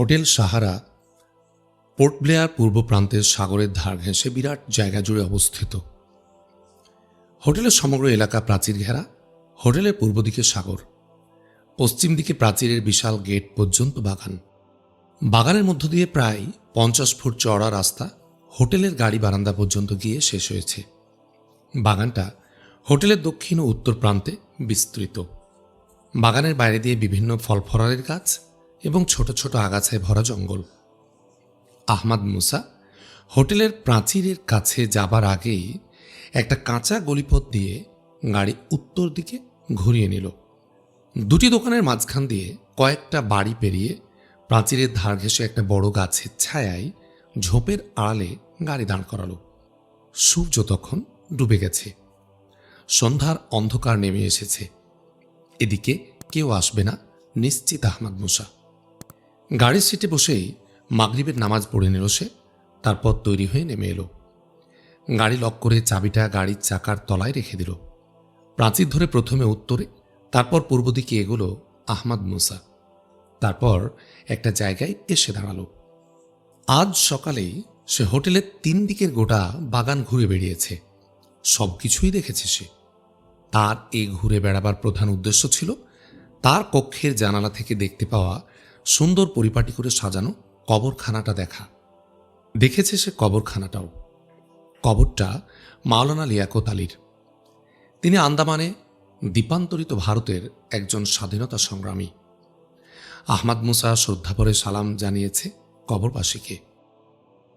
Hotel Sahara port Blair পূর্ব প্রান্তের সাগরের ধার ঘেঁষে বিরাট জায়গা জুড়ে অবস্থিত। হোটেলের সমগ্র এলাকা প্রাচীর ঘেরা, হোটেলের পূর্ব দিকে সাগর, পশ্চিম দিকে প্রাচীরের বিশাল গেট পর্যন্ত বাগান। বাগানের মধ্য দিয়ে প্রায় পঞ্চাশ ফুট চওড়া রাস্তা হোটেলের গাড়ি বারান্দা পর্যন্ত গিয়ে শেষ হয়েছে। বাগানটা হোটেলের দক্ষিণ ও উত্তর প্রান্তে বিস্তৃত। বাগানের বাইরে দিয়ে বিভিন্ন ফল ফলারের গাছ এবং ছোট ছোট আগাছায় ভরা জঙ্গল। আহমাদ মুসা হোটেলের প্রাচীরের কাছে যাবার আগেই একটা কাঁচা গলিপথ দিয়ে গাড়ি উত্তর দিকে ঘুরিয়ে নিল। দুটি দোকানের মাঝখান দিয়ে কয়েকটা বাড়ি পেরিয়ে প্রাচীরের ধার ঘেঁষে একটা বড় গাছের ছায়ায় ঝোপের আড়ালে গাড়ি দাঁড় করালো। সূর্য তখন ডুবে গেছে। সন্ধ্যার অন্ধকার নেমে এসেছে। এদিকে কেউ আসবে না, নিশ্চিত আহমদ মুসা। গাড়ির সিটে বসেই মাগরিবের নামাজ পড়ে নিল সে, তারপর তৈরি হয়ে নেমে এলো। গাড়ি লক করে চাবিটা গাড়ির চাকার তলায় রেখে দিল। প্রাচীর ধরে প্রথমে উত্তরে, তারপর পূর্ব দিকে এগোলো আহমদ মুসা। তারপর একটা জায়গায় এসে দাঁড়াল। আজ সকালেই সে হোটেলের তিন দিকের গোটা বাগান ঘুরে বেরিয়েছে সব কিছুই দেখেছে সে। তার এই ঘুরে বেড়াবার প্রধান উদ্দেশ্য ছিল তার কক্ষের জানালা থেকে দেখতে পাওয়া সুন্দর পরিপাটি করে সাজানো কবরখানাটা দেখা। দেখেছে সে কবরখানাটাও। কবরটা মাওলানা লিয়াকত আলীর। তিনি আন্দামানে দ্বীপান্তরিত ভারতের একজন স্বাধীনতা সংগ্রামী। আহমাদ মুসা শ্রদ্ধাভরে সালাম জানিয়েছে কবরবাসীকে।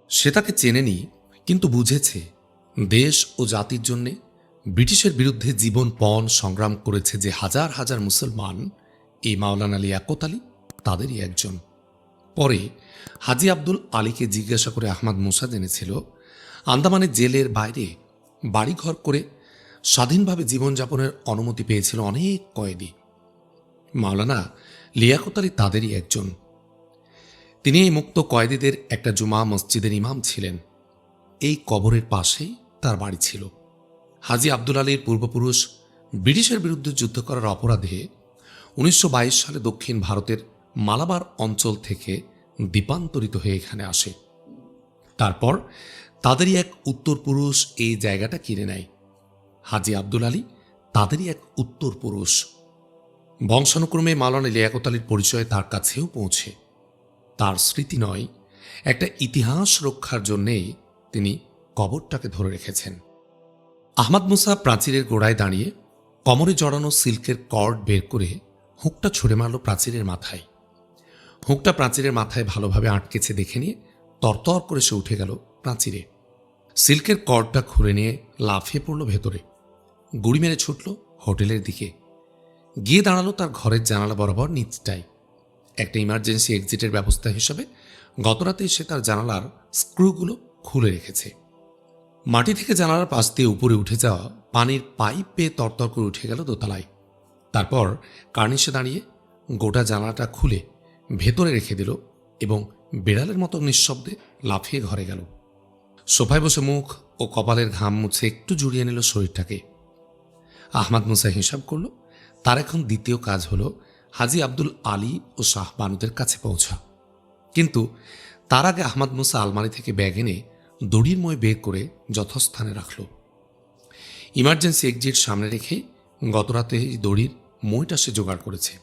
সে তাকে চেনেনি, কিন্তু বুঝেছে দেশ ও জাতির জন্যে ব্রিটিশের বিরুদ্ধে জীবন, পণ, সংগ্রাম করেছে যে হাজার হাজার মুসলমান এই মাওলানা লিয়াকত আলী তাদেরই একজন। পরে হাজি আব্দুল আলীকে জিজ্ঞাসা করে আহমদ মুসা জেনেছিল, আন্দামানের জেলের বাইরে বাড়িঘর করে স্বাধীনভাবে জীবনযাপনের অনুমতি পেয়েছিল অনেক কয়েদি। মাওলানা লিয়াকত আলী তাদেরই একজন। তিনি এই মুক্ত কয়েদিদের একটা জুমা মসজিদের ইমাম ছিলেন। এই কবরের পাশেই তার বাড়ি ছিল। হাজি আব্দুল আলীর পূর্বপুরুষ ব্রিটিশের বিরুদ্ধে যুদ্ধ করার অপরাধে উনিশশো বাইশ সালে দক্ষিণ ভারতের মালাবার অঞ্চল থেকে দ্বীপান্তরিত হয়ে এখানে আসে। তারপর তাদেরই এক উত্তর পুরুষ এই জায়গাটা কিনে নেয়। হাজি আব্দুল আলী তাদেরই এক উত্তর পুরুষ বংশানুক্রমে মালানা লিয়াকত আলীর পরিচয় তার কাছেও পৌঁছে। তার স্মৃতি নয়, একটা ইতিহাস রক্ষার জন্যেই তিনি কবরটাকে ধরে রেখেছেন। আহমাদ মুসা প্রাচীরের গোড়ায় দাঁড়িয়ে কমরে জড়ানো সিল্কের কর্ড বের করে হুকটা ছুঁড়ে মারল প্রাচীরের মাথায়। হুকটা প্রাচীরের মাথায় ভালোভাবে আটকেছে দেখে নিয়ে তরতর করে সে উঠে গেল প্রাচীরে। সিল্কের কর্ডটা খুলে নিয়ে লাফিয়ে পড়ল ভেতরে। গুড়ি মেরে ছুটল হোটেলের দিকে। গিয়ে দাঁড়াল তার ঘরের জানালা বরাবর নিচটায়। একটা ইমার্জেন্সি এক্সিটের ব্যবস্থা হিসাবে গতরাতেই সে তার জানালার স্ক্রুগুলো খুলে রেখেছে। মাটি থেকে জানালার পাশ দিয়ে উপরে উঠে যাওয়া পানির পাইপ পেয়ে তরতর করে উঠে গেল দোতলায়। তারপর কার্নিশে দাঁড়িয়ে গোটা জানালাটা খুলে ভেতরে রেখে দিল এবং বেড়ালের মতো নিঃশব্দে লাফিয়ে ঘরে গেল। সোফায় বসে মুখ ও কপালের ঘাম মুছে একটু জুড়িয়ে নিল শরীরটাকে। আহমাদ মুসা হিসাব করল, তার এখন দ্বিতীয় কাজ হলো হাজি আব্দুল আলী ও শাহ বানুদের কাছে পৌঁছা। কিন্তু তার আগে আহমদ মুসা আলমারি থেকে ব্যাগ এনে দড়ির মই বের করে যথাস্থানে রাখল। ইমার্জেন্সি এক্সিট সামনে রেখে গতরাতে এই দড়ির মইটা সে জোগাড় করেছে।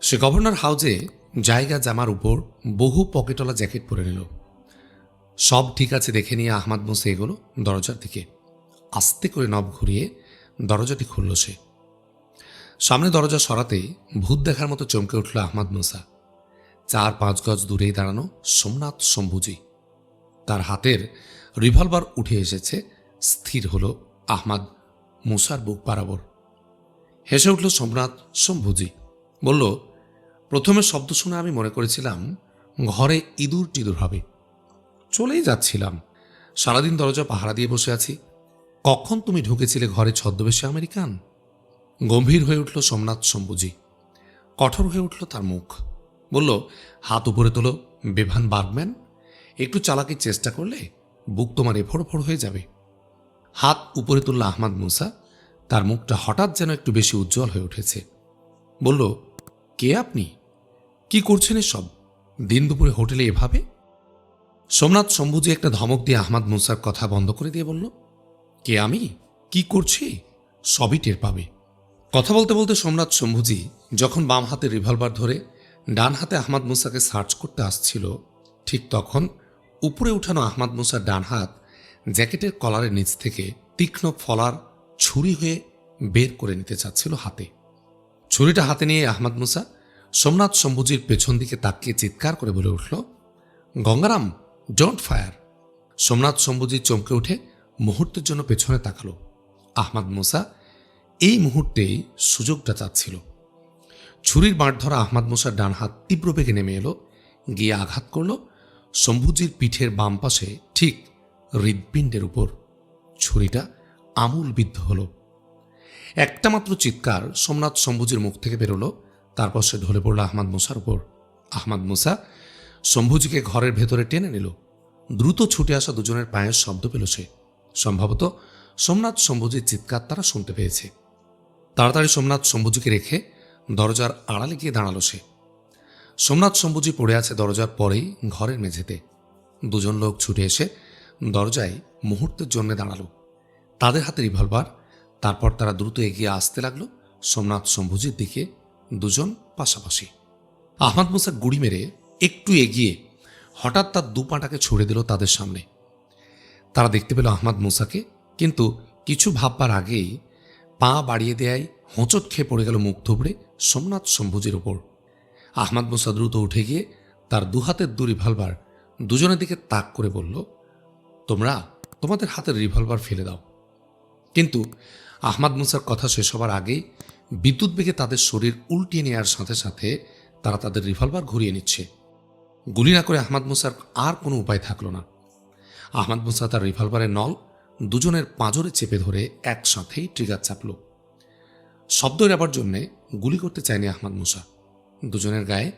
সে গভর্নর হাউজে জায়গা জামার উপর বহু পকেটওয়ালা জ্যাকেট পরে নিল। সব ঠিক আছে দেখে নিয়ে আহমাদ মুসা এগোলো দরজার দিকে। আস্তে করে নব ঘুরিয়ে দরজাটি খুলল সে। সামনে দরজা সরাতেই ভূত দেখার মতো চমকে উঠল আহমাদ মুসা। চার পাঁচ গজ দূরেই দাঁড়ানো সোমনাথ শম্ভুজি। তার হাতের রিভলভার উঠে এসেছে, স্থির হলো আহমাদ মুসার বুক বরাবর। হেসে উঠল সোমনাথ শম্ভুজি। বলল প্রথমে শব্দ শুনে আমি মনে করেছিলাম, ঘরে ইঁদুর টিদুর হবে। চলেই যাচ্ছিলাম। সারাদিন দরজা পাহারা দিয়ে বসে আছি। কখন তুমি ঢুকেছিলে ঘরে ছদ্মবেশে, আমেরিকান? গম্ভীর হয়ে উঠল সোমনাথ শম্ভুজি। কঠোর হয়ে উঠল তার মুখ। বলল, হাত উপরে তোলো, বেভান বার্গম্যান। একটু চালাকির চেষ্টা করলে বুক তোমার এফড় ফড় হয়ে যাবে। হাত উপরে তুলল আহমাদ মুসা। তার মুখটা হঠাৎ যেন একটু বেশি উজ্জ্বল হয়ে উঠেছে। বলল, কে আপনি? কি করছেন এসব? দিন দুপুরে হোটেলে এভাবে? সোমনাথ শম্ভুজি একটা ধমক দিয়ে আহমাদ মুসার কথা বন্ধ করে দিয়ে বলল, কে আমি? কি করছি? সবই টের পাবে। কথা বলতে বলতে সোমনাথ শম্ভুজি যখন বাম হাতে রিভলভার ধরে ডান হাতে আহমাদ মুসাকে সার্চ করতে আসছিল, ঠিক তখন উপরে উঠানো আহমদ মুসার ডান হাত জ্যাকেটের কলারের নিচ থেকে তীক্ষ্ণ ফলার ছুরি হয়ে বের করে নিতে চাচ্ছিল হাতে। ছুরিটা হাতে নিয়ে আহমদ মুসা সোমনাথ শম্ভুজির পেছন দিকে তাকিয়ে চিৎকার করে বলে উঠল, গঙ্গারাম ডোন্ট ফায়ার সোমনাথ শম্ভুজি চমকে উঠে মুহূর্তের জন্য পেছনে তাকালো। আহমাদ মুসা, এই মুহূর্তেই সুযোগটা চাচ্ছিল। ছুরির বাঁট ধরা আহমাদ মুসার ডান হাত তীব্র বেগে নেমে এলো, গিয়ে আঘাত করল শম্ভুজির পিঠের বাম পাশে ঠিক হৃদপিণ্ডের উপর। ছুরিটা আমূল বিদ্ধ হল। একটা মাত্র চিৎকার সোমনাথ শম্ভুজির মুখ থেকে বেরোলো তারপর সে ঢলে পড়ল আহমাদ মুসার উপর। আহমাদ মুসা শম্ভুজিকে ঘরের ভেতরে টেনে নিল। দ্রুত ছুটে আসা দুজনের পায়ের শব্দ পেল সে। সম্ভবত সোমনাথ শম্ভুজির চিৎকার তারা শুনতে পেয়েছে। তাড়াতাড়ি সোমনাথ শম্ভুজিকে রেখে দরজার আড়ালে গিয়ে দাঁড়াল সে। সোমনাথ শম্ভুজি পড়ে আছে দরজার পরেই ঘরের মেঝেতে। দুজন লোক ছুটে এসে দরজায় মুহূর্তের জন্য দাঁড়াল। তাদের হাতে রিভলভার, তারপর তারা দ্রুত এগিয়ে আসতে লাগল। সোমনাথ শম্ভুজির দিকে দুজন পাশাপাশি। আহমদ মুসা গুড়ি মেরে একটু এগিয়ে হঠাৎ তার দু পাটাকে ছুড়ে দিল তাদের সামনে। তারা দেখতে পেল আহমদ মুসাকে, কিন্তু কিছু ভাববার আগেই পা বাড়িয়ে দেয়ায় হোঁচট খেয়ে পড়ে গেল মুখ থুবড়ে সোমনাথ শম্ভুজির ওপর। আহমদ মুসা দ্রুত উঠে গিয়ে তার দুহাতের দু রিভলভার দুজনের দিকে তাক করে বলল, তোমরা তোমাদের হাতের রিভলভার ফেলে দাও। কিন্তু আহমাদ মুসার কথা শেষ হবার আগেই বিদ্যুৎ বেগে তাদের শরীর উল্টিয়ে নেওয়ার সাথে সাথে তারা তাদের রিভলভার ঘুরিয়ে নিচ্ছে। গুলি না করে আহমাদ মুসার আর কোনো উপায় থাকল না। আহমাদ মুসা তার রিভলভারের নল দুজনের পাঁজরে চেপে ধরে একসাথেই ট্রিগার চাপল। শব্দ এড়াবার জন্যে গুলি করতে চায়নি আহমাদ মুসা। দুজনের গায়ে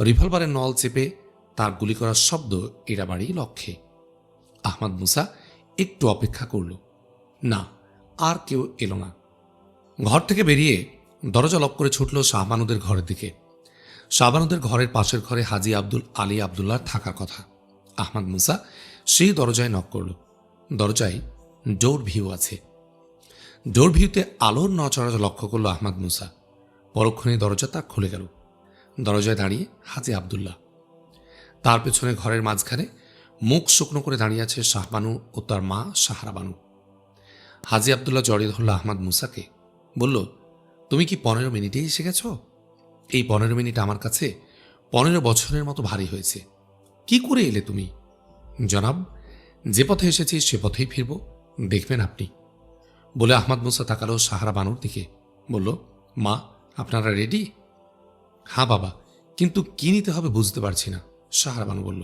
রিভলভারের নল চেপে তার গুলি করার শব্দ এড়াবারই লক্ষ্যে। আহমাদ মুসা একটু অপেক্ষা করল। না, আর কেউ এলো না। ঘর থেকে বেরিয়ে দরজা লক করে ছুটল শাহবানুদের ঘরের দিকে। শাহবানুদের ঘরের পাশের ঘরে হাজি আব্দুল আলী আবদুল্লার থাকার কথা। আহমদ মুসা সেই দরজায় নক করল। দরজায় ডোর ভিউ আছে। ডোর ভিউতে আলোর নচরাচ লক্ষ্য করল আহমদ মুসা। পরক্ষণে দরজা তা খুলে গেল। দরজায় দাঁড়িয়ে হাজি আবদুল্লাহ। তার পেছনে ঘরের মাঝখানে মুখ শুকনো করে দাঁড়িয়ে আছে শাহবানু ও তার মা সাহারা বানু হাজি আবদুল্লাহ জড়িয়ে ধরল আহমদ মুসাকে। বলল, তুমি কি পনেরো মিনিটেই এসে গেছ? এই পনেরো মিনিট আমার কাছে পনেরো বছরের মতো ভারী হয়েছে। কি করে এলে তুমি? জনাব, যে পথে এসেছি সে পথেই ফিরব, দেখবেন আপনি। বলে আহমদ মুসা তাকালো সাহারা বানুর দিকে। বলল, মা, আপনারা রেডি? হ্যাঁ বাবা, কিন্তু কি নিতে হবে বুঝতে পারছি না। সাহারা বানু বলল,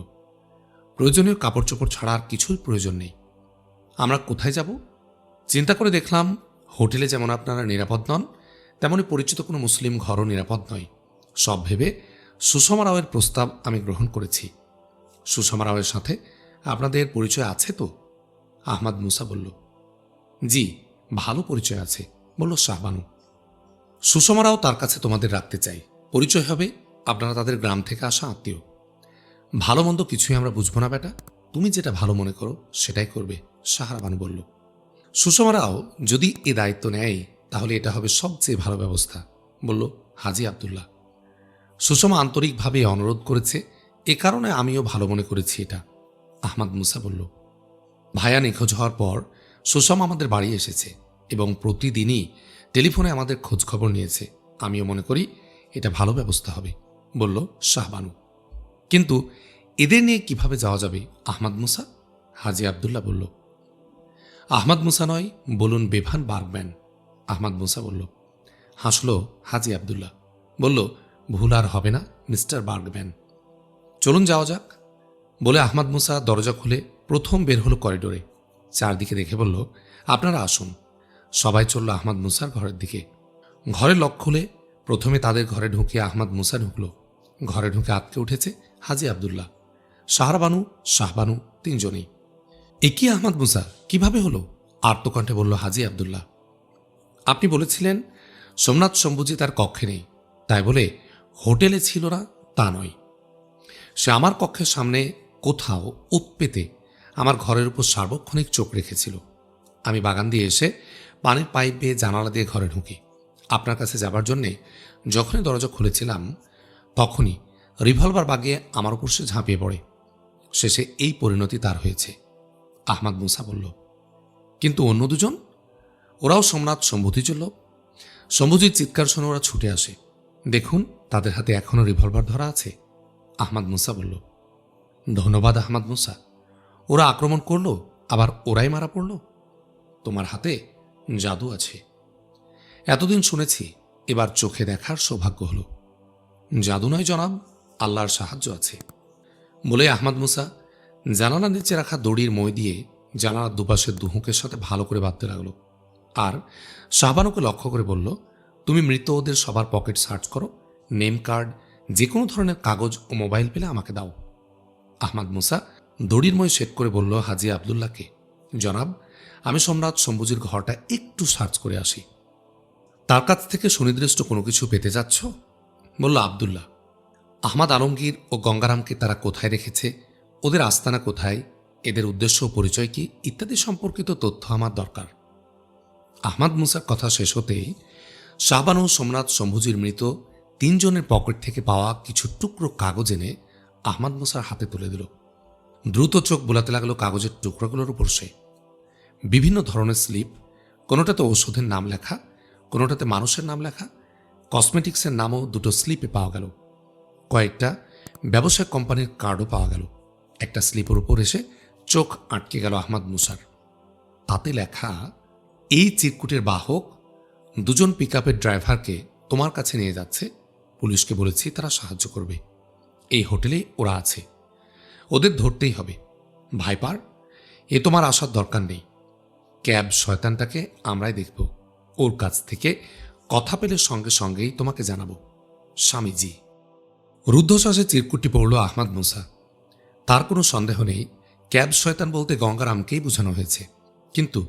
প্রয়োজনীয় কাপড় চোপড় ছাড়া আর কিছুই প্রয়োজন নেই। আমরা কোথায় যাব? চিন্তা করে দেখলাম হোটেলে যেমন আপনারা নিরাপদ নন তেমনই পরিচিত কোনো মুসলিম ঘরও নিরাপদ নয়। সব ভেবে সুষমা রাওয়ের প্রস্তাব আমি গ্রহণ করেছি। সুষমা রাওয়ের সাথে আপনাদের পরিচয় আছে তো? আহমাদ মুসা বলল, জি, ভালো পরিচয় আছে। বলল, শাহবানু, সুষমা রাও তার কাছে তোমাদের রাখতে চাই। পরিচয় হবে আপনারা তাদের গ্রাম থেকে আসা আত্মীয়। ভালো মন্দ কিছুই আমরা বুঝব না, বেটা। তুমি যেটা ভালো মনে করো, সেটাই করবে। সাহারাবানু বলল সুষমা রাও যদি এ দায়িত্ব নেয়, তাহলে এটা হবে সবচেয়ে ভালো ব্যবস্থা, বলল হাজি আবদুল্লাহ। সুষমা আন্তরিকভাবে অনুরোধ করেছে, এ কারণে আমিও ভালো মনে করেছি এটা, আহমাদ মুসা বলল। ভায়া নিখোঁজ হওয়ার পর সুষমা আমাদের বাড়ি এসেছে এবং প্রতিদিনই টেলিফোনে আমাদের খোঁজ খবর নিয়েছে, আমিও মনে করি এটা ভালো ব্যবস্থা হবে, বলল শাহবানু। কিন্তু এদের নিয়ে কীভাবে যাওয়া যাবে, আহমাদ মুসা? হাজি আবদুল্লাহ বলল আহমাদ মুসা নয়, বলুন বেভান বার্গম্যান আহমাদ মুসা বলল, হাসল হাজি আবদুল্লাহ। বলল, ভুল আর হবে না, মিস্টার বার্গম্যান চলুন যাওয়া যাক। বলে আহমাদ মুসা দরজা খুলে প্রথম বের হলো করিডোরে। চারদিকে দেখে বলল, আপনারা আসুন। সবাই চলল আহমাদ মুসার ঘরের দিকে। ঘরে লক খুলে প্রথমে তাদের ঘরে ঢুকে আহমাদ মুসা ঢুকলো। ঘরে ঢুকে আটকে উঠেছে হাজি আবদুল্লাহ। শাহরাবানু, শাহবানু তিনজনেই। একই আহমদ মুসা? কীভাবে হলো? আত্মকণ্ঠে বলল, হাজি আবদুল্লাহ। আপনি বলেছিলেন, সোমনাথ শম্ভুজি তার কক্ষে নেই। তাই বলে, হোটেলে ছিল না, তা নয়। সে আমার কক্ষের সামনে কোথাও উৎপেতে আমার ঘরের উপর সার্বক্ষণিক চোখ রেখেছিল। আমি বাগান দিয়ে এসে পানির পাইপ বেয়ে জানালা দিয়ে ঘরে ঢুকি। আপনার কাছে যাবার জন্যে যখনই দরজা খুলেছিলাম, তখনই রিভলভার বাগিয়ে আমার উপর সে ঝাঁপিয়ে পড়ে। শেষে এই পরিণতি তার হয়েছে। আহমাদ মুসা বলল, কিন্তু অন্য দুজন? ওরাও সোমনাথ সম্ভূতির চলল সম্ভুজির চিৎকার শুনে ওরা ছুটে আসে। দেখুন, তাদের হাতে এখনও রিভলভার ধরা আছে। আহমাদ মুসা বলল, ধন্যবাদ আহমাদ মুসা। ওরা আক্রমণ করল, আবার ওরাই মারা পড়ল। তোমার হাতে জাদু আছে। এতদিন শুনেছি, এবার চোখে দেখার সৌভাগ্য হলো। জাদু নয় জনাব, আল্লাহর সাহায্য আছে। বলে আহমাদ মুসা জানালা নিচে রাখা দড়ির মই দিয়ে জানালার দুপাশের দুহুকের সাথে ভালো করে বাঁধতে লাগল। আর শাহবানুকে লক্ষ্য করে বলল, তুমি মৃত ওদের সবার পকেট সার্চ করো। নেম কার্ড যে কোনো ধরনের কাগজ ও মোবাইল পেলে আমাকে দাও। আহমাদ মুসা দড়ির মই সেট করে বলল, হাজি আবদুল্লাহকে, জনাব, আমি সম্রাট শম্ভুজির ঘরটা একটু সার্চ করে আসি। তার কাছ থেকে সুনির্দিষ্ট কোনো কিছু পেতে যাচ্ছ বলল, আবদুল্লাহ, আহমাদ আলমগীর ও গঙ্গারামকে তারা কোথায় রেখেছে ওদের আস্তানা কোথায়? এদের উদ্দেশ্য ও পরিচয় কি? ইত্যাদি সম্পর্কিত তথ্য আমার দরকার। আহমাদ মুসার কথা শেষ হতেই শাহবান ও সোমনাথ শম্ভুজির মৃত তিনজনের পকেট থেকে পাওয়া কিছু টুকরো কাগজ এনে আহমাদ মুসার হাতে তুলে দিল। দ্রুত চোখ বোলাতে লাগল কাগজের টুকরোগুলোর উপর সে। বিভিন্ন ধরনের স্লিপ, কোনোটাতে ঔষধের নাম লেখা, কোনোটাতে মানুষের নাম লেখা, কসমেটিক্সের নামও দুটো স্লিপে পাওয়া গেল। কয়েকটা ব্যবসায় কোম্পানির কার্ডও পাওয়া গেল। একটা স্লিপের উপর এসে চোখ আটকে গেল আহমাদ মুসার। তাতে লেখা, এই চিরকুটের বাহক দুজন পিকআপের ড্রাইভারকে তোমার কাছে নিয়ে যাচ্ছে। পুলিশকে বলেছি তারা সাহায্য করবে। এই হোটেলে ওরা আছে। ওদের ধরতেই হবে। ভাইপার, এ তোমার আসার দরকার নেই। ক্যাব শয়তানটাকে আমরাই দেখব। ওর কাছ থেকে কথা পেলে সঙ্গে সঙ্গেই তোমাকে জানাব। স্বামীজি। রুদ্ধশ্বাসে চিরকুটটি পড়ল আহমদ মুসা। তার কোনো সন্দেহ নেই। ক্যাব শয়তান বলতে গঙ্গারামকেই বোঝানো হয়েছে। কিন্তু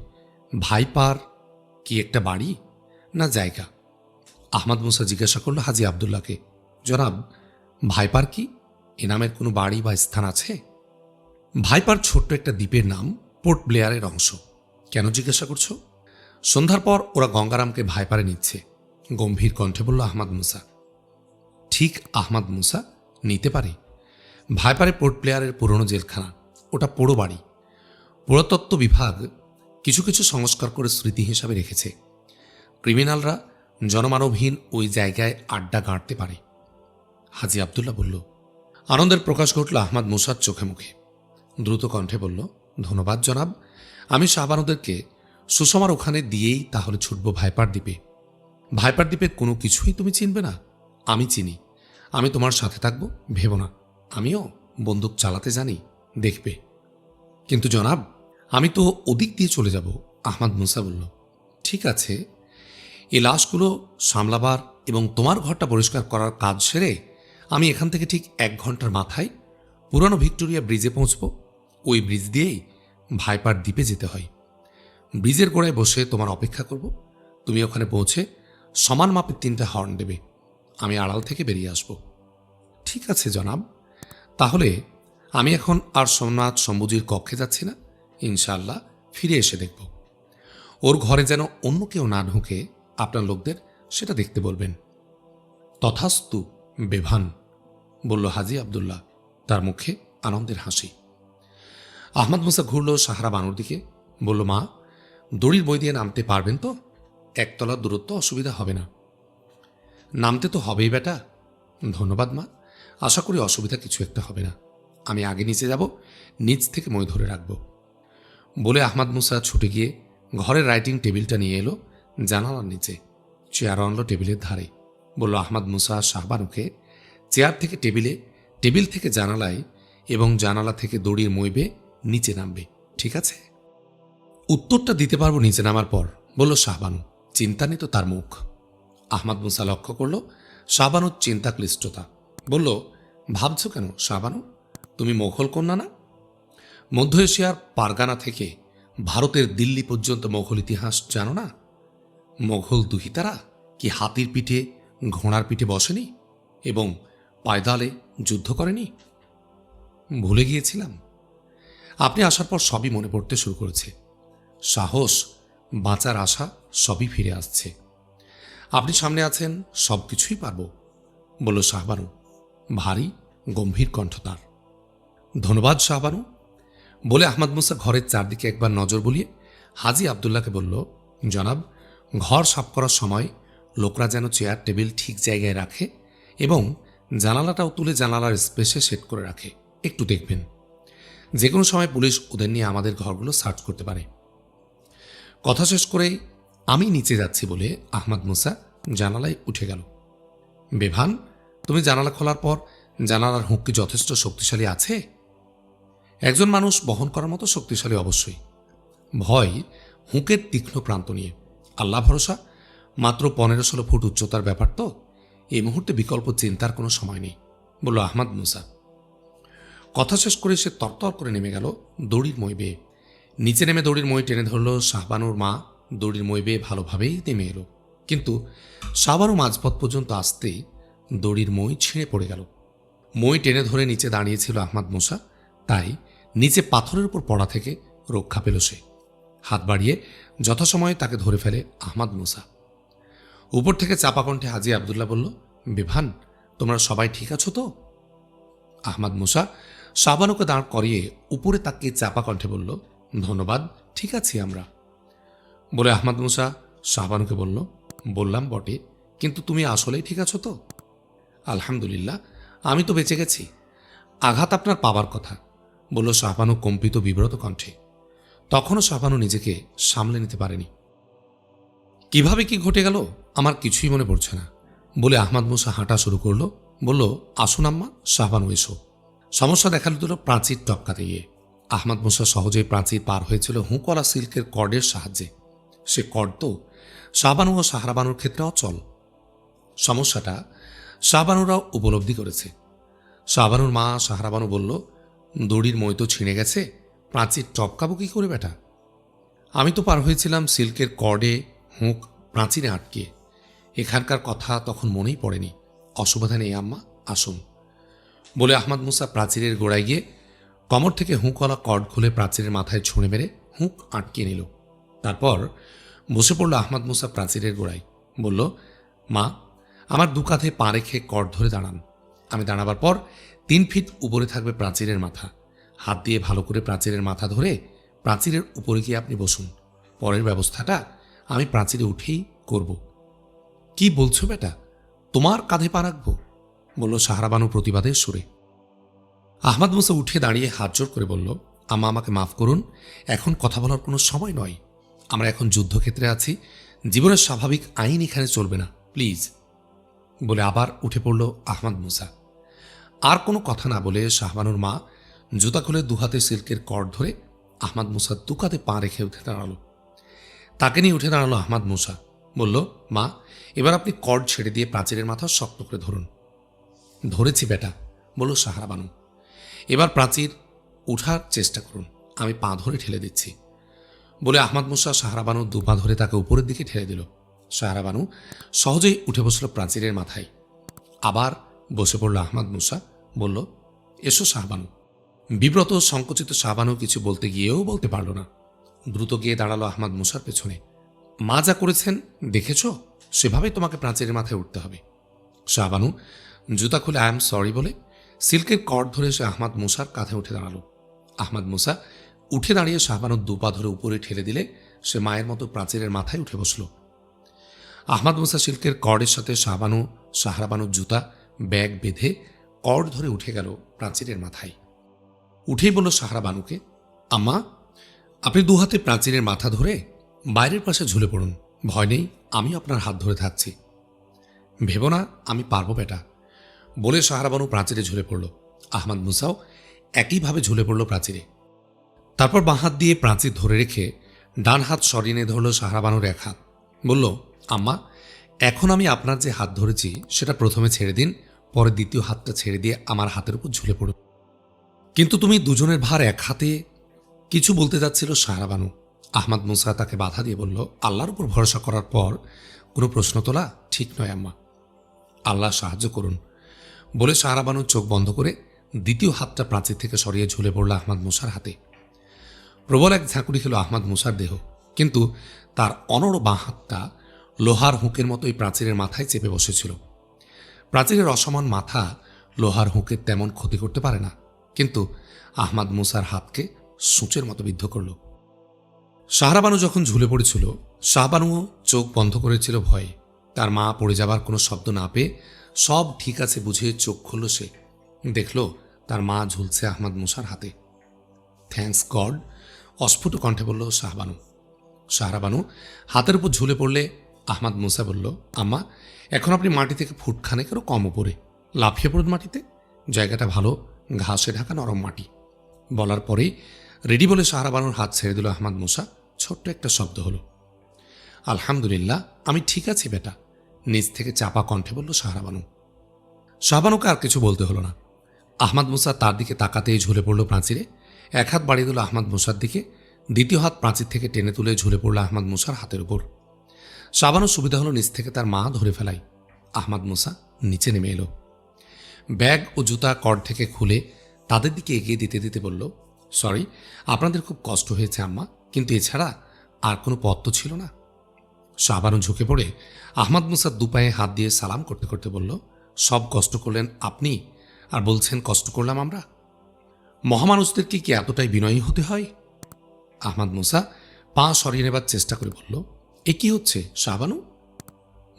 ভাইপার কি একটা বাড়ি? না জায়গা? আহমদ মুসা জিজ্ঞাসা করল হাজি আবদুল্লাহকে, জনাব, ভাইপার কি? এ নামের কোনো বাড়ি বা স্থান আছে? ভাইপার ছোট্ট একটা দ্বীপের নাম পোর্ট ব্লেয়ারের অংশ। কেন জিজ্ঞাসা করছ? সন্ধ্যার পর ওরা গঙ্গারামকে ভাইপারে নিচ্ছে, গম্ভীর কণ্ঠে বলল আহমদ মুসা। ঠিক আহমদ মুসা নিতে পারে। ভাইপারে পোর্ট প্লেয়ারের পুরনো জেলখানা, ওটা পোড়ো বাড়ি। পুরাতত্ত্ব বিভাগ কিছু কিছু সংস্কার করে স্মৃতি হিসাবে রেখেছে। ক্রিমিনালরা জনমানবহীন ওই জায়গায় আড্ডা গাঁটতে পারে। হাজি আবদুল্লাহ বলল, আনন্দের প্রকাশ ঘটল আহমদ মুসার চোখে মুখে। দ্রুত কণ্ঠে বলল, ধন্যবাদ জনাব, আমি শাহবানুদেরকে সুষমার ওখানে দিয়েই তাহলে ছুটব ভাইপার দ্বীপে। ভাইপার দ্বীপের কোনো কিছুই তুমি চিনবে না। আমি চিনি। আমি তোমার সাথে থাকব, ভেবো না। আমিও বন্দুক চালাতে জানি, দেখবে। কিন্তু জনাব, আমি তো ওদিক দিয়ে চলে যাব, আহমদ মুসা বলল। ঠিক আছে, এই লাশগুলো সামলাবার এবং তোমার ঘরটা পরিষ্কার করার কাজ সেরে আমি এখান থেকে ঠিক এক ঘণ্টার মাথায় পুরানো ভিক্টোরিয়া ব্রিজে পৌঁছব। ওই ব্রিজ দিয়েই ভাইপার দ্বীপে যেতে হয়। ব্রিজের গোড়ায় বসে তোমার অপেক্ষা করব। তুমি ওখানে পৌঁছে সমান মাপের তিনটা হর্ন দেবে। আমি আড়াল থেকে বেরিয়ে আসব। ঠিক আছে, জনাব। তাহলে আমি এখন আর সোমনাথ শম্ভুজির কক্ষে যাচ্ছি না? ইনশাল্লাহ ফিরে এসে দেখব। ওর ঘরে যেন অন্য কেউ না ঢুকে আপনার লোকদের সেটা দেখতে বলবেন। তথাস্তু বেভান, বলল হাজি আবদুল্লাহ, তার মুখে আনন্দের হাসি। আহমদ মুসা ঘুরল সাহারা বানুর দিকে, বলল, মা, দড়ির বই দিয়ে নামতে পারবেন তো? একতলার দূরত্ব অসুবিধা হবে না। নামতে তো হবেই বেটা। ধন্যবাদ, মা। আশা করি অসুবিধা কিছু একটা হবে না। আমি আগে নিচে যাব, নিচ থেকে মই ধরে রাখব। বলে আহমাদ মুসা ছুটে গিয়ে ঘরের রাইটিং টেবিলটা নিয়ে এলো জানালার নিচে। চেয়ার আনলো টেবিলের ধারে। বলল, আহমাদ মুসা শাহবানুকে চেয়ার থেকে টেবিলে, টেবিল থেকে জানালায় এবং জানালা থেকে দড়ির মইবে নিচে নামবে, ঠিক আছে? উত্তরটা দিতে পারব নিচে নামার পর, বলল শাহবানু। চিন্তান্বিত তার মুখ। আহমাদ মুসা লক্ষ্য করল, শাহবানুর চিন্তা ক্লিষ্টতা বলল, ভাবছ কেন শাহবানু তুমি মোঘল কন্যা না? মধ্য এশিয়ার পারগানা থেকে ভারতের দিল্লি পর্যন্ত মোঘল ইতিহাস জানো না? মোঘল দুহিতারা কি হাতির পিঠে, ঘোড়ার পিঠে বসেনি এবং পায়দালে যুদ্ধ করেনি? ভুলে গিয়েছিলাম। আপনি আসার পর সবই মনে পড়তে শুরু করেছে। সাহস, বাঁচার আশা সবই ফিরে আসছে। আপনি সামনে আছেন সব কিছুই পারব, বলল শাহবানু। ভারী, গম্ভীর কণ্ঠ তার। ধন্যবাদ শাহবানু। বলে আহমদ মুসা ঘরের চারদিকে একবার নজর বুলিয়ে হাজি আবদুল্লাহকে বলল, জনাব, ঘর সাফ করার সময় লোকরা যেন চেয়ার, টেবিল ঠিক জায়গায় রাখে এবং জানালাটাও তুলে জানালার স্পেসে সেট করে রাখে। একটু দেখবেন। যে কোনো সময় পুলিশ ওদের নিয়ে আমাদের ঘরগুলো সার্চ করতে পারে। কথা শেষ করে আমি নিচে যাচ্ছি বলে আহমদ মুসা জানালায় উঠে গেল। বেভান তুমি জানালা খোলার পর জানালার হুঁক কি যথেষ্ট শক্তিশালী আছে? একজন মানুষ বহন করার মতো শক্তিশালী অবশ্যই। ভয় হুঁকের তীক্ষ্ণ প্রান্ত নিয়ে। আল্লাহ ভরসা? মাত্র পনেরো ষোলো ফুট উচ্চতার ব্যাপার তো। এই মুহূর্তে বিকল্প চিন্তার কোনো সময় নেই, বলল আহমদ মুসা। কথা শেষ করে সে তরতর করে নেমে গেল দড়ির মই বেয়ে। নিচে নেমে দড়ির মই টেনে ধরল শাহবানুর মা। দড়ির মই বেয়ে ভালোভাবেই নেমে এলো। কিন্তু শাহবানু মাঝপথ পর্যন্ত আসতেই দড়ির মই ছিঁড়ে পড়ে গেল। মই টেনে ধরে নিচে দাঁড়িয়েছিল আহমদ মুসা। তাই নিচে পাথরের উপর পড়া থেকে রক্ষা পেল সে। হাত বাড়িয়ে যথাসময়ে তাকে ধরে ফেলে আহমদ মুসা। উপর থেকে চাপা কণ্ঠে হাজি আবদুল্লাহ বলল, বিভান, তোমরা সবাই ঠিক আছো তো? আহমদ মুসা শাবানুকে দাঁড় করিয়ে উপরে তাকিয়ে চাপা কণ্ঠে বলল, ধন্যবাদ, ঠিক আছি আমরা। বলে আহমদ মুসা শাহবানুকে বলল, বললাম বটে, কিন্তু তুমি আসলেই ঠিক আছো তো? আলহামদুলিল্লাহ, আমি তো বেঁচে গেছি। আঘাত আপনার পাবার কথা, বলল শাহবানু কম্পিত বিব্রত কণ্ঠে। তখনও শাহবানু নিজেকে সামলে নিতে পারেনি। কীভাবে কি ঘটে গেল, আমার কিছুই মনে পড়ছে না। বলে আহমদ মুসা হাঁটা শুরু করল, বলল, আসুন আম্মা, শাহবানু এসো। সমস্যা দেখা দিল প্রাচীর টপকাতে গিয়ে। আহমদ মুসা সহজেই প্রাচীর পার হয়েছিল হুঁকওয়ালা সিল্কের কর্ডের সাহায্যে। সে কর্ড তো শাহবানু ও সাহারাবানুর ক্ষেত্রে অচল। সমস্যাটা শাহবানুরাও উপলব্ধি করেছে। শাহবানুর মা সাহারাবানু বলল, দড়ির মই তো ছিঁড়ে গেছে, প্রাচীর টপকাবো কি করে বেটা? আমি তো পার হয়েছিলাম সিল্কের কর্ডে হুঁক প্রাচীরে আটকে। এখানকার কথা তখন মনেই পড়েনি। অসুবিধা নেই আম্মা, আসুন। বলে আহমদ মুসা প্রাচীরের গোড়ায় গিয়ে কমর থেকে হুঁকওয়ালা কর্ড খুলে প্রাচীরের মাথায় ছুঁড়ে মেরে হুঁক আটকে নিল। তারপর বসে পড়ল আহমদ মুসা প্রাচীরের গোড়ায়। বলল, মা আমার দু কাঁধে পা রেখে কর ধরে দাঁড়ান। আমি দাঁড়াবার পর তিন ফিট উপরে থাকবে প্রাচীরের মাথা। হাত দিয়ে ভালো করে প্রাচীরের মাথা ধরে প্রাচীরের উপরে গিয়ে আপনি বসুন। পরের ব্যবস্থাটা আমি প্রাচীরে উঠেই করব। কি বলছো বেটা? তোমার কাঁধে পা রাখব? বলল সাহারাবানু প্রতিবাদের সুরে। আহমদ মুসা উঠে দাঁড়িয়ে হাত জোর করে বলল আমা আমাকে মাফ করুন। এখন কথা বলার কোনো সময় নয়। আমরা এখন যুদ্ধক্ষেত্রে আছি। জীবনের স্বাভাবিক আইন এখানে চলবে না। প্লিজ। বলে আবার উঠে পড়ল আহমদ মুসা। আর কোনো কথা না বলে শাহবানুর মা জুতা খুলে দুহাতে সিল্কের কর্ড ধরে আহমদ মুসা দুকাতে পা রেখে উঠে দাঁড়াল। তাকে নিয়ে উঠে দাঁড়াল আহমদ মুসা। বলল, মা, এবার আপনি কর্ড ছেড়ে দিয়ে প্রাচীরের মাথা শক্ত করে ধরুন। ধরেছি বেটা, বলল সাহারা বানু এবার প্রাচীর উঠার চেষ্টা করুন, আমি পা ধরে ঠেলে দিচ্ছি। বলে আহমদ মুসা সাহারাবানু দু পা ধরে তাকে উপরের দিকে ঠেলে দিল। সাহারাবানু সহজেই উঠে বসল প্রাচীরের মাথায়। আবার বসে পড়ল আহমদ মুসা, বলল, এসো শাহবানু বিব্রত সংকুচিত শাহবানু কিছু বলতে গিয়েও বলতে পারল না। দ্রুত গিয়ে দাঁড়াল আহমদ মুসার পেছনে। মা যা করেছেন, দেখেছ? সেভাবেই তোমাকে প্রাচীরের মাথায় উঠতে হবে। শাহবানু জুতা খুলে আই এম সরি বলে সিল্কের কর্ড ধরে সে আহমদ মুসার কাঁধে উঠে দাঁড়াল। আহমদ মুসা উঠে দাঁড়িয়ে শাহবানুর দুপা ধরে উপরে ঠেলে দিলে সে মায়ের মতো প্রাচীরের মাথায় উঠে বসল। আহমদ মুসা সিল্কের কর্ডের সাথে শাহবানু সাহারাবানুর জুতা, ব্যাগ বেঁধে কর্ড ধরে উঠে গেল প্রাচীরের মাথায়। উঠেই বলল সাহারাবানুকে আম্মা, আপনি দু হাতে প্রাচীরের মাথা ধরে বাইরের পাশে ঝুলে পড়ুন। ভয় নেই, আমি আপনার হাত ধরে থাকছি। ভেবো না, আমি পারব বেটা। বলে সাহারাবানু প্রাচীরে ঝুলে পড়ল। আহমদ মুসাও একইভাবে ঝুলে পড়ল প্রাচীরে। তারপর বাঁ হাত দিয়ে প্রাচীর ধরে রেখে ডান হাত সরিয়ে নিয়ে ধরল সাহারাবানুর এক হাত। বলল আম্মা, এখন আমি আপনার যে হাত ধরেছি, সেটা প্রথমে ছেড়ে দিন, পরে দ্বিতীয় হাতটা ছেড়ে দিয়ে আমার হাতের উপর ঝুলে পড়ুন। কিন্তু তুমি দুজনের ভার এক হাতে, কিছু বলতে যাচ্ছিল সাহারাবানু আহমদ মুসা তাকে বাধা দিয়ে বলল, আল্লাহর উপর ভরসা করার পর কোনো প্রশ্ন তোলা ঠিক নয় আম্মা। আল্লাহ সাহায্য করুন। বলে সাহারাবানু চোখ বন্ধ করে দ্বিতীয় হাতটা প্রাচীর থেকে সরিয়ে ঝুলে পড়ল আহমাদ মুসার হাতে। প্রবল এক ঝাঁকুড়ি খেল আহমাদ মুসার দেহ, কিন্তু তার অনড় বাঁ হাতটা লোহার হুঁকের মতোই প্রাচীরের মাথায় চেপে বসেছিল। প্রাচীরের অসমান মাথা লোহার হুঁকের তেমন ক্ষতি করতে পারে না, কিন্তু আহমাদ মুসার হাতকে সূচের মতো বিদ্ধ করল। শাহরাবানু যখন ঝুলে পড়েছিল শাহবানুও চোখ বন্ধ করেছিল ভয়ে। তার মা পড়ে যাবার কোনো শব্দ না পেয়ে সব ঠিক আছে বুঝে চোখ খুলল সে। দেখল তার মা ঝুলছে আহমাদ মুসার হাতে। থ্যাঙ্কস গড অস্ফুট কণ্ঠে বলল শাহবানু শাহরাবানু হাতের উপর ঝুলে পড়লে আহমাদ মুসা বলল, আম্মা, এখন আপনি মাটি থেকে ফুটখানেকেরও কম উপরে। লাফিয়ে পড়ুন মাটিতে। জায়গাটা ভালো, ঘাসে ঢাকা নরম মাটি। বলার পরেই রেডি বলে শাহরাবানুর হাত ছেড়ে দিল আহমাদ মুসা। ছোট্ট একটা শব্দ হলো। আলহামদুলিল্লাহ, আমি ঠিক আছি বেটা। নিজ থেকে চাপা কণ্ঠে বলল শাহরাবানু শাহবানুকে আর কিছু বলতে হলো না। আহমাদ মুসা তার দিকে তাকাতেই ঝুলে পড়ল প্রাচীরে। এক হাত বাড়িয়ে দিল আহমাদ মুসার দিকে। দ্বিতীয় হাত প্রাচীর থেকে টেনে তুলে ঝুলে পড়ল আহমাদ মুসার হাতের উপর। শাবানুর সুবিধা হলো নিচ থেকে তার মা ধরে ফেলাই। আহমাদ মুসা নিচে নেমে এলো। ব্যাগ ও জুতা কর থেকে খুলে তাদের দিকে এগিয়ে দিতে দিতে বলল, সরি, আপনাদের খুব কষ্ট হয়েছে আম্মা, কিন্তু এছাড়া আর কোনো পথ তো ছিল না। শাহবানু ঝুঁকে পড়ে আহমাদ মুসার দুপায়ে হাত দিয়ে সালাম করতে করতে বলল, সব কষ্ট করলেন আপনি, আর বলছেন কষ্ট করলাম আমরা। মহামানুষদেরকে কি এতটাই বিনয়ী হতে হয়? আহমাদ মুসা পা সরিয়ে নেবার চেষ্টা করে বলল এ কি হচ্ছে, শাহবানু?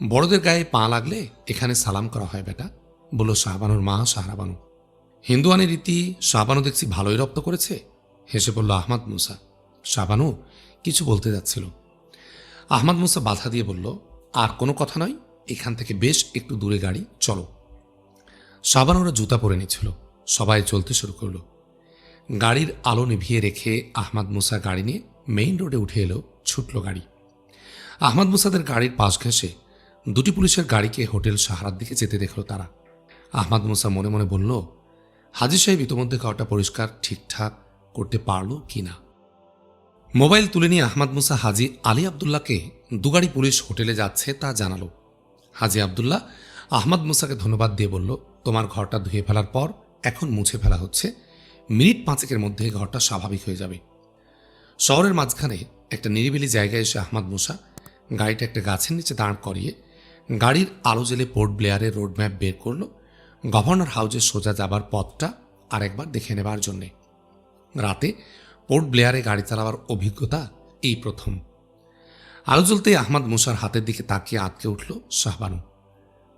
বড়দের গায়ে পা লাগলে এখানে সালাম করা হয় বেটা। বলল, শাহবানুর মা, শাহরাবানু। হিন্দুয়ানি রীতি শাহবানু দেখছি ভালোই রপ্ত করেছে। হেসে বলল, আহমাদ মুসা। শাহবানু কিছু বলতে যাচ্ছিল। আহমাদ মুসা বাধা দিয়ে বলল, আর কোনো কথা নয়, এখান থেকে বেশ একটু দূরে গাড়ি, চলো। শাহবানুরা জুতা পরে নিচ্ছিল। সবাই চলতে শুরু করল। গাড়ির আলো নিভিয়ে রেখে আহমাদ মুসা গাড়ি নিয়ে মেইন রোডে উঠে এলো, ছুটল গাড়ি। আহমদ মুসাদের গাড়ির পাশ ঘেঁষে দুটি পুলিশের গাড়িকে হোটেল সাহারার দিকে যেতে দেখল তারা। আহমদ মুসা মনে মনে বলল, হাজি সাহেব ইতোমধ্যে খাওয়াটা পরিষ্কার, ঠিকঠাক করতে পারল কি না? মোবাইল তুলে নিয়ে আহমদ মুসা হাজি আলী আবদুল্লাহকে দুগাড়ি পুলিশ হোটেলে যাচ্ছে তা জানালো। হাজি আবদুল্লাহ আহমদ মুসাকে ধন্যবাদ দিয়ে বলল, তোমার ঘরটা ধুয়ে ফেলার পর এখন মুছে ফেলা হচ্ছে। মিনিট পাঁচেকের মধ্যে ঘরটা স্বাভাবিক হয়ে যাবে। শহরের মাঝখানে একটা নিরিবিলি জায়গায় এসে আহমদ মুসা গাড়িটা একটা গাছের নিচে দাঁড় করিয়ে গাড়ির আলো জেলে পোর্ট ব্লেয়ারের রোডম্যাপ বের করল। গভর্নর হাউজে সোজা যাবার পথটা আরেকবার দেখে নেবার জন্যে। রাতে পোর্ট ব্লেয়ারে গাড়ি চালাবার অভিজ্ঞতা এই প্রথম। আলো জ্বলতেই আহমদ মুসার হাতের দিকে তাকিয়ে আটকে উঠল শাহবানু।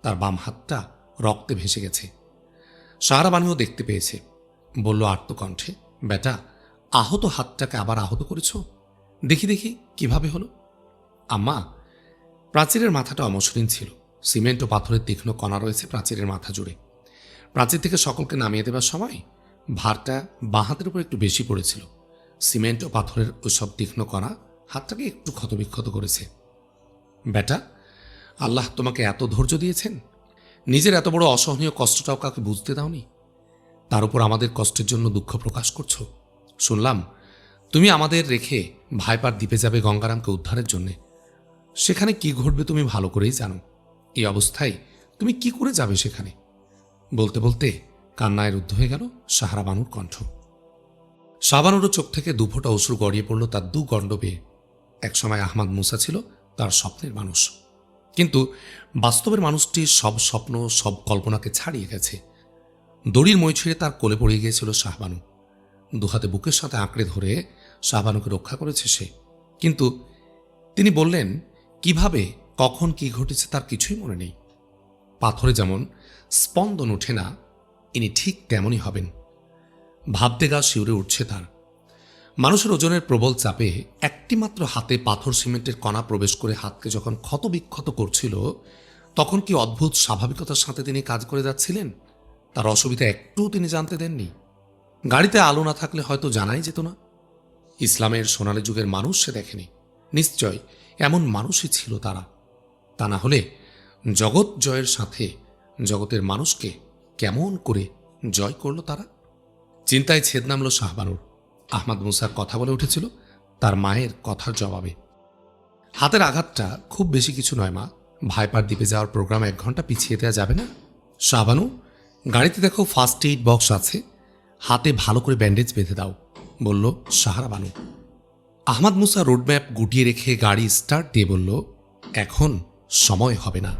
তার বাম হাতটা রক্তে ভেসে গেছে। শাহরাবানুও দেখতে পেয়েছে। বলল আত্মকণ্ঠে, বেটা, আহত হাতটাকে আবার আহত করেছ? দেখি দেখি, কীভাবে হলো? আম্মা, প্রাচীরের মাথাটা অমসৃণ ছিল। সিমেন্ট ও পাথরের তীক্ষ্ণ কণা রয়েছে প্রাচীরের মাথা জুড়ে। প্রাচীর থেকে সকলকে নামিয়ে দেবার সময় ভারটা বাঁ হাতের উপর একটু বেশি পড়েছিল। সিমেন্ট ও পাথরের ওইসব তীক্ষ্ণ কণা হাতটাকে একটু ক্ষতবিক্ষত করেছে। বেটা, আল্লাহ তোমাকে এত ধৈর্য দিয়েছেন? নিজের এত বড় অসহনীয় কষ্টটাও কাউকে বুঝতে দাওনি? তার উপর আমাদের কষ্টের জন্য দুঃখ প্রকাশ করছ? শুনলাম, তুমি আমাদের রেখে ভাইপার দ্বীপে যাবে গঙ্গারামকে উদ্ধারের জন্যে। সেখানে কি ঘটবে তুমি ভালো করেই জানো। এই অবস্থায় তুমি কি করে যাবে সেখানে? বলতে বলতে কান্নায় রুদ্ধ হয়ে গেল সাহারা বানুর কণ্ঠ। শাহবানুরও চোখ থেকে দুফোটা অশ্রু গড়িয়ে পড়ল তার দু গণ্ড পেয়ে একসময় আহমাদ মুসা ছিল তার স্বপ্নের মানুষ। কিন্তু বাস্তবের মানুষটি সব স্বপ্ন, সব কল্পনাকে ছাড়িয়ে গেছে। দড়ির মই ছিঁড়ে তার কোলে পড়ে গিয়েছিল শাহবানু দুহাতে বুকের সাথে আঁকড়ে ধরে শাহবানুকে রক্ষা করেছে সে। কিন্তু তিনি বললেন কীভাবে, কখন কি ঘটেছে তার কিছুই মনে নেই। পাথরে যেমন স্পন্দন ওঠে না, ইনি ঠিক তেমনই হবেন। ভাবতে গা শিউরে উঠছে তার। মানুষের ওজনের প্রবল চাপে একটিমাত্র হাতে পাথর সিমেন্টের কণা প্রবেশ করে হাতকে যখন ক্ষতবিক্ষত করছিল, তখন কি অদ্ভুত স্বাভাবিকতার সাথে তিনি কাজ করে যাচ্ছিলেন? তার অসুবিধা একটুও তিনি জানতে দেননি। গাড়িতে আলো না থাকলে হয়তো জানাই যেত না। ইসলামের সোনালী যুগের মানুষ সে দেখেনি। নিশ্চয় এমন মানুষই ছিল তারা। তা না হলে জগৎ জয়ের সাথে জগতের মানুষকে কেমন করে জয় করল তারা? চিন্তায় ছেদ নামল শাহবানুর। আহমাদ মুসার কথা বলে উঠেছিল তার মায়ের কথার জবাবে। হাতের আঘাতটা খুব বেশি কিছু নয় মা। ভাইপার দ্বীপে যাওয়ার প্রোগ্রাম এক ঘণ্টা পিছিয়ে দেওয়া যাবে না। শাহবানু, গাড়িতে দেখো ফার্স্ট এইড বক্স আছে। হাতে ভালো করে ব্যান্ডেজ বেঁধে দাও, বলল সাহারা বানু আহমাদ মুসা রোডম্যাপ গুটিয়ে রেখে গাড়ি স্টার্ট দিয়ে বলল এখন সময় হবে না।